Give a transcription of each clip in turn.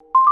you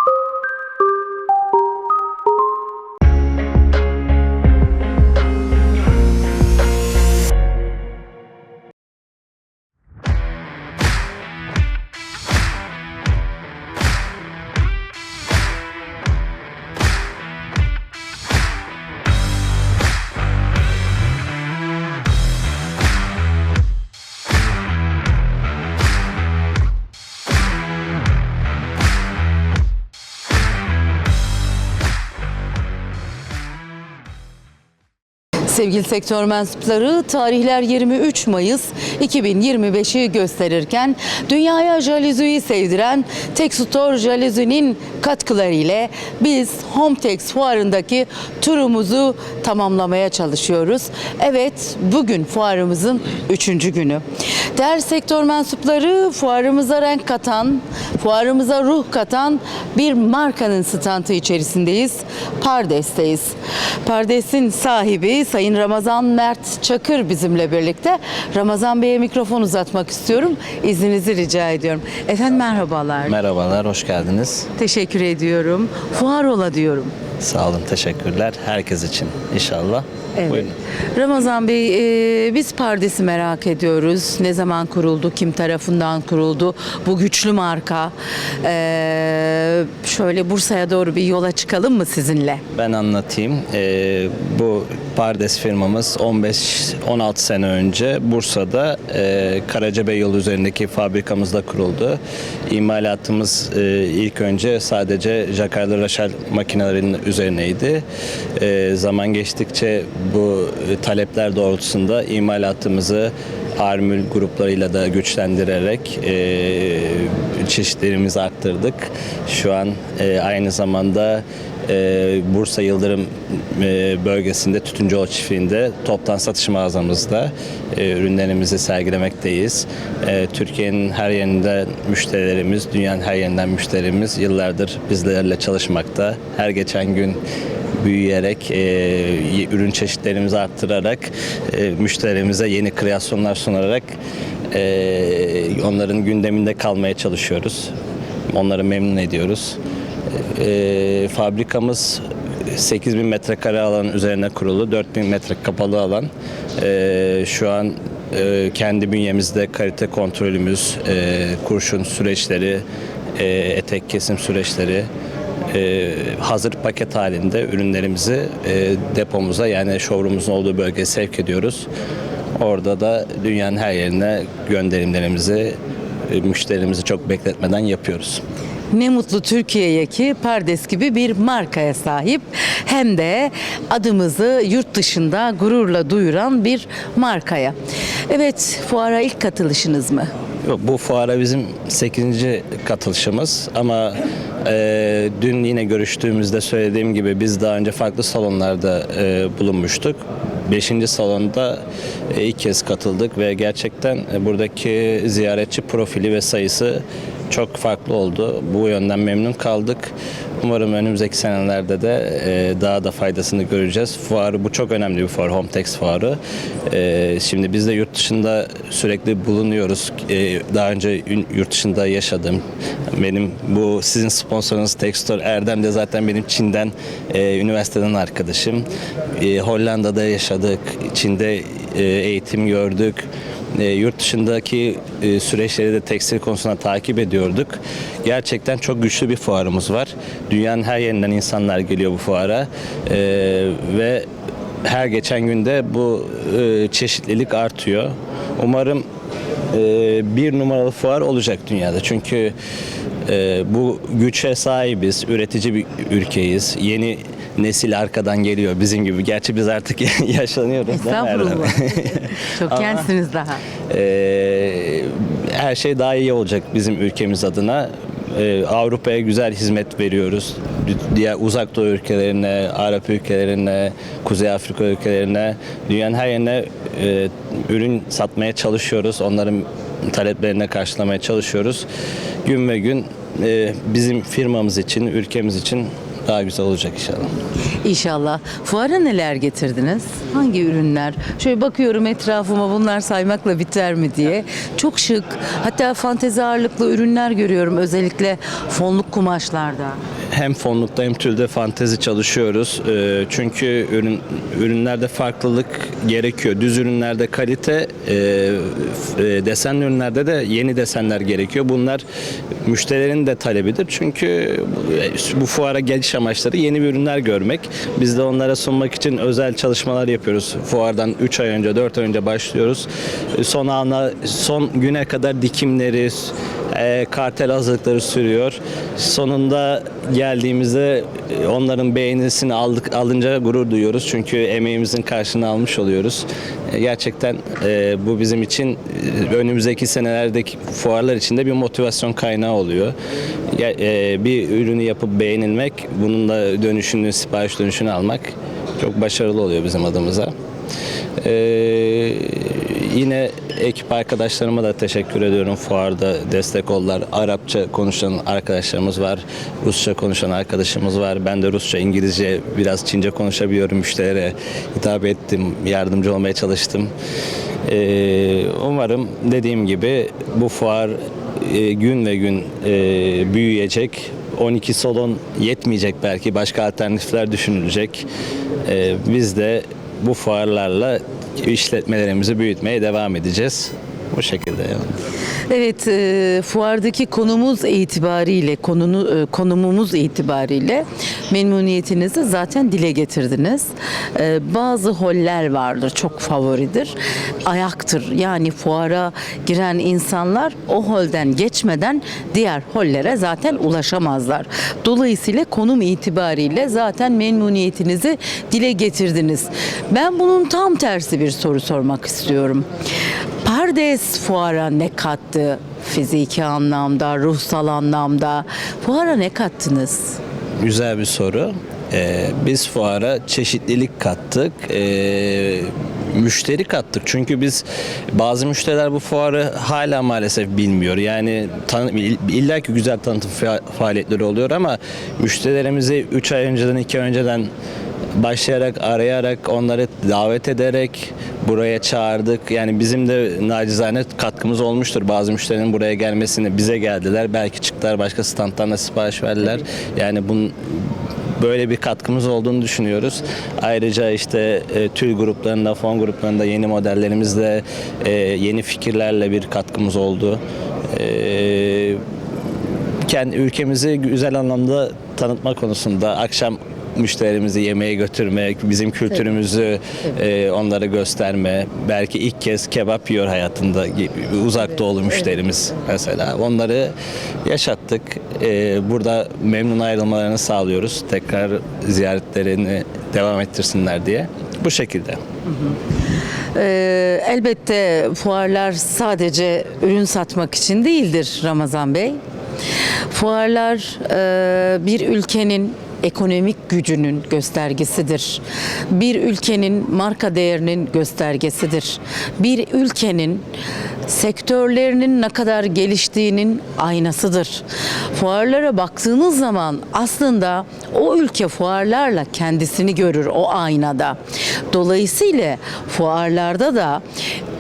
Sevgili sektör mensupları tarihler 23 Mayıs 2025'i gösterirken dünyaya jalüziyi sevdiren Texutor Jalüzi'nin katkıları ile biz Hometex fuarındaki turumuzu tamamlamaya çalışıyoruz. Evet bugün fuarımızın 3. günü. Değerli sektör mensupları fuarımıza renk katan, fuarımıza ruh katan bir markanın standı içerisindeyiz. Pardes'teyiz. Pardes'in sahibi Sayın Ramazan Mert Çakır bizimle birlikte. Ramazan Bey'e mikrofon uzatmak istiyorum. İzninizi rica ediyorum. Efendim merhabalar. Merhabalar, hoş geldiniz. Teşekkür ediyorum. Fuar ola diyorum. Sağ olun, teşekkürler. Herkes için inşallah. Evet. Buyurun. Ramazan Bey, e, biz Pardes'i merak ediyoruz. Ne zaman kuruldu, kim tarafından kuruldu? Bu güçlü marka. E, şöyle Bursa'ya doğru bir yola çıkalım mı sizinle? Ben anlatayım. Ee, bu Pardes firmamız 15-16 sene önce Bursa'da e, Karacabey yolu üzerindeki fabrikamızda kuruldu. İmalatımız e, ilk önce sadece Jacquard Rachel makinelerinin üzerineydi. E, zaman geçtikçe bu e, talepler doğrultusunda imalatımızı Armül gruplarıyla da güçlendirerek e, çeşitlerimizi arttırdık. Şu an e, aynı zamanda e, Bursa Yıldırım e, bölgesinde Tütüncüoğlu çiftliğinde toptan satış mağazamızda e, ürünlerimizi sergilemekteyiz. E, Türkiye'nin her yerinden müşterilerimiz, dünyanın her yerinden müşterimiz yıllardır bizlerle çalışmakta. Her geçen gün büyüyerek, e, ürün çeşitlerimizi arttırarak, e, müşterimize yeni kreasyonlar sunarak e, onların gündeminde kalmaya çalışıyoruz. Onları memnun ediyoruz. E, fabrikamız 8000 metrekare alanın üzerine kurulu, 4000 metre kapalı alan. E, şu an e, kendi bünyemizde kalite kontrolümüz, e, kurşun süreçleri, e, etek kesim süreçleri, e, hazır paket halinde ürünlerimizi e, depomuza yani showroomumuzun olduğu bölgeye sevk ediyoruz. Orada da dünyanın her yerine gönderimlerimizi e, müşterimizi çok bekletmeden yapıyoruz. Ne mutlu Türkiye'ye ki Pardes gibi bir markaya sahip hem de adımızı yurt dışında gururla duyuran bir markaya. Evet, fuara ilk katılışınız mı? Yok, bu fuara bizim 8. katılışımız ama e, dün yine görüştüğümüzde söylediğim gibi biz daha önce farklı salonlarda e, bulunmuştuk. 5. salonda e, ilk kez katıldık ve gerçekten e, buradaki ziyaretçi profili ve sayısı çok farklı oldu. Bu yönden memnun kaldık. Umarım önümüzdeki senelerde de e, daha da faydasını göreceğiz. Fuarı bu çok önemli bir fuar, Hometex fuarı. E, şimdi biz de yurt dışında sürekli bulunuyoruz. E, daha önce yurt dışında yaşadım. Benim bu sizin sponsorunuz Textor Erdem de zaten benim Çin'den üniversiteden arkadaşım. E, Hollanda'da yaşadık. Çin'de eğitim gördük. E, yurt dışındaki e, süreçleri de tekstil konusunda takip ediyorduk. Gerçekten çok güçlü bir fuarımız var. Dünyanın her yerinden insanlar geliyor bu fuara E, ve her geçen günde bu e, çeşitlilik artıyor. Umarım e, bir numaralı fuar olacak dünyada. Çünkü e, bu güçe sahibiz, üretici bir ülkeyiz. Yeni nesil arkadan geliyor bizim gibi. Gerçi biz artık yaşlanıyoruz. Estağfurullah. Çok Ama- gençsiniz daha. Ee, her şey daha iyi olacak bizim ülkemiz adına. Ee, Avrupa'ya güzel hizmet veriyoruz. Diğer uzak doğu ülkelerine, Arap ülkelerine, Kuzey Afrika ülkelerine, dünyanın her yerine e, ürün satmaya çalışıyoruz. Onların taleplerine karşılamaya çalışıyoruz. Gün ve gün e, bizim firmamız için, ülkemiz için daha güzel olacak inşallah. İnşallah. Fuara neler getirdiniz? Hangi ürünler? Şöyle bakıyorum etrafıma bunlar saymakla biter mi diye. Çok şık. Hatta fantezi ağırlıklı ürünler görüyorum özellikle fonluk kumaşlarda. Hem fonlukta hem tülde fantezi çalışıyoruz. Ee, çünkü ürün ürünlerde farklılık gerekiyor. Düz ürünlerde kalite, e, e, desenli ürünlerde de yeni desenler gerekiyor. Bunlar müşterilerin de talebidir. Çünkü bu- bu fuara geliş amaçları yeni bir ürünler görmek. Biz de onlara sunmak için özel çalışmalar yapıyoruz. Fuardan 3 ay önce, 4 ay önce başlıyoruz. E, Son ana, son güne kadar dikimleri, e, kartel hazırlıkları sürüyor. Sonunda geldiğimizde e, onların beğenisini aldık alınca gurur duyuyoruz. Çünkü emeğimizin karşılığını almış oluyoruz. E, gerçekten e, bu bizim için e, önümüzdeki senelerdeki fuarlar için de bir motivasyon kaynağı oluyor. E, bir ürünü yapıp beğenilmek, bunun da dönüşünü, sipariş dönüşünü almak çok başarılı oluyor bizim adımıza. Ee, yine ekip arkadaşlarıma da teşekkür ediyorum. Fuarda destek oldular. Arapça konuşan arkadaşlarımız var. Rusça konuşan arkadaşımız var. Ben de Rusça, İngilizce, biraz Çince konuşabiliyorum. Müşterilere hitap ettim. Yardımcı olmaya çalıştım. Ee, umarım dediğim gibi bu fuar e, gün ve gün e, büyüyecek. 12 salon yetmeyecek belki. Başka alternatifler düşünülecek. Ee, biz de bu fuarlarla işletmelerimizi büyütmeye devam edeceğiz. Bu şekilde yani. Evet, e, fuardaki konumuz itibariyle, konunu, e, konumumuz itibariyle memnuniyetinizi zaten dile getirdiniz. E, bazı holler vardır, çok favoridir. Ayaktır, yani fuara giren insanlar o holden geçmeden diğer hollere zaten ulaşamazlar. Dolayısıyla konum itibariyle zaten memnuniyetinizi dile getirdiniz. Ben bunun tam tersi bir soru sormak istiyorum. Pardes fuara ne kattı? Fiziki anlamda, ruhsal anlamda. Fuara ne kattınız? Güzel bir soru. Ee, biz fuara çeşitlilik kattık. Ee, müşteri kattık. Çünkü biz bazı müşteriler bu fuarı hala maalesef bilmiyor. Yani illa ki güzel tanıtım fa- faaliyetleri oluyor ama müşterilerimizi 3 ay önceden 2 ay önceden başlayarak arayarak onları davet ederek buraya çağırdık. Yani bizim de nacizane katkımız olmuştur. Bazı müşterinin buraya gelmesini bize geldiler. Belki çıktılar başka standlarına sipariş verdiler. Yani bunun böyle bir katkımız olduğunu düşünüyoruz. Ayrıca işte e, tül gruplarında, fon gruplarında yeni modellerimizle, e, yeni fikirlerle bir katkımız oldu. E, kendi ülkemizi güzel anlamda tanıtma konusunda akşam müşterimizi yemeğe götürmek, bizim kültürümüzü e, onlara gösterme. Belki ilk kez kebap yiyor hayatında uzak doğulu müşterimiz mesela. Onları yaşattık. E, burada memnun ayrılmalarını sağlıyoruz. Tekrar ziyaretlerini devam ettirsinler diye. Bu şekilde. Ee, elbette fuarlar sadece ürün satmak için değildir Ramazan Bey. Fuarlar e, bir ülkenin ekonomik gücünün göstergesidir. Bir ülkenin marka değerinin göstergesidir. Bir ülkenin sektörlerinin ne kadar geliştiğinin aynasıdır. Fuarlara baktığınız zaman aslında o ülke fuarlarla kendisini görür o aynada. Dolayısıyla fuarlarda da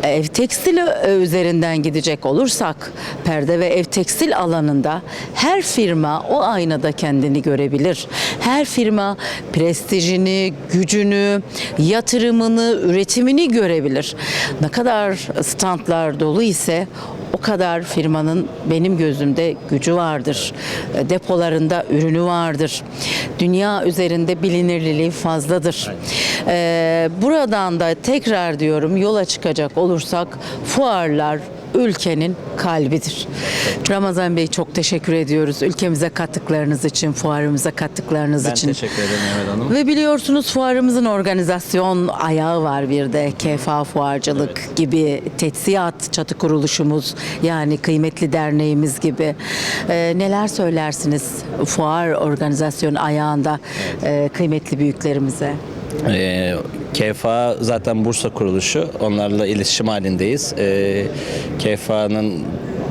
ev tekstili üzerinden gidecek olursak perde ve ev tekstil alanında her firma o aynada kendini görebilir. Her firma prestijini, gücünü, yatırımını, üretimini görebilir. Ne kadar standlar dolu ise o kadar firmanın benim gözümde gücü vardır. E, Depolarında ürünü vardır. Dünya üzerinde bilinirliliği fazladır. Ee, buradan da tekrar diyorum yola çıkacak olursak fuarlar ülkenin kalbidir. Ramazan Bey çok teşekkür ediyoruz ülkemize kattıklarınız için, fuarımıza kattıklarınız Ben için. teşekkür ederim Mehmet Hanım. Ve biliyorsunuz fuarımızın organizasyon ayağı var bir de KFA Fuarcılık gibi Tetsiyat Çatı Kuruluşumuz yani kıymetli derneğimiz gibi. Ee, neler söylersiniz fuar organizasyon ayağında e, kıymetli büyüklerimize? Ee, KFA zaten Bursa kuruluşu. Onlarla iletişim halindeyiz. Ee, KFA'nın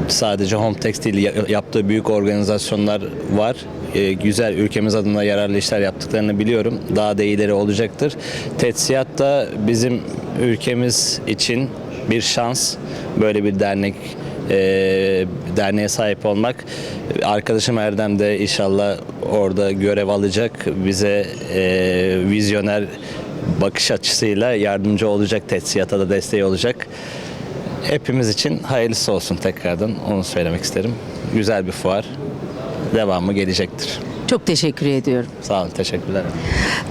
sadece home tekstil ya- yaptığı büyük organizasyonlar var. e, güzel ülkemiz adına yararlı işler yaptıklarını biliyorum. Daha da iyileri olacaktır. Tetsiyat da bizim ülkemiz için bir şans. Böyle bir dernek e, derneğe sahip olmak. Arkadaşım Erdem de inşallah orada görev alacak. Bize e, vizyoner bakış açısıyla yardımcı olacak, tetsiyata da desteği olacak. Hepimiz için hayırlısı olsun tekrardan onu söylemek isterim. Güzel bir fuar. Devamı gelecektir. Çok teşekkür ediyorum. Sağ olun, teşekkürler.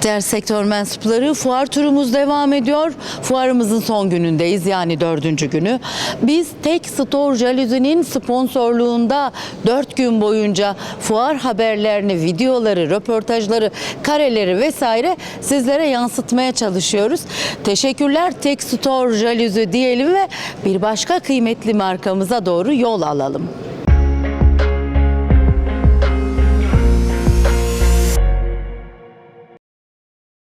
Değerli sektör mensupları fuar turumuz devam ediyor. Fuarımızın son günündeyiz yani dördüncü günü. Biz Tek Store Jalüzi'nin sponsorluğunda dört gün boyunca fuar haberlerini, videoları, röportajları, kareleri vesaire sizlere yansıtmaya çalışıyoruz. Teşekkürler Tek Store Jalüzi diyelim ve bir başka kıymetli markamıza doğru yol alalım.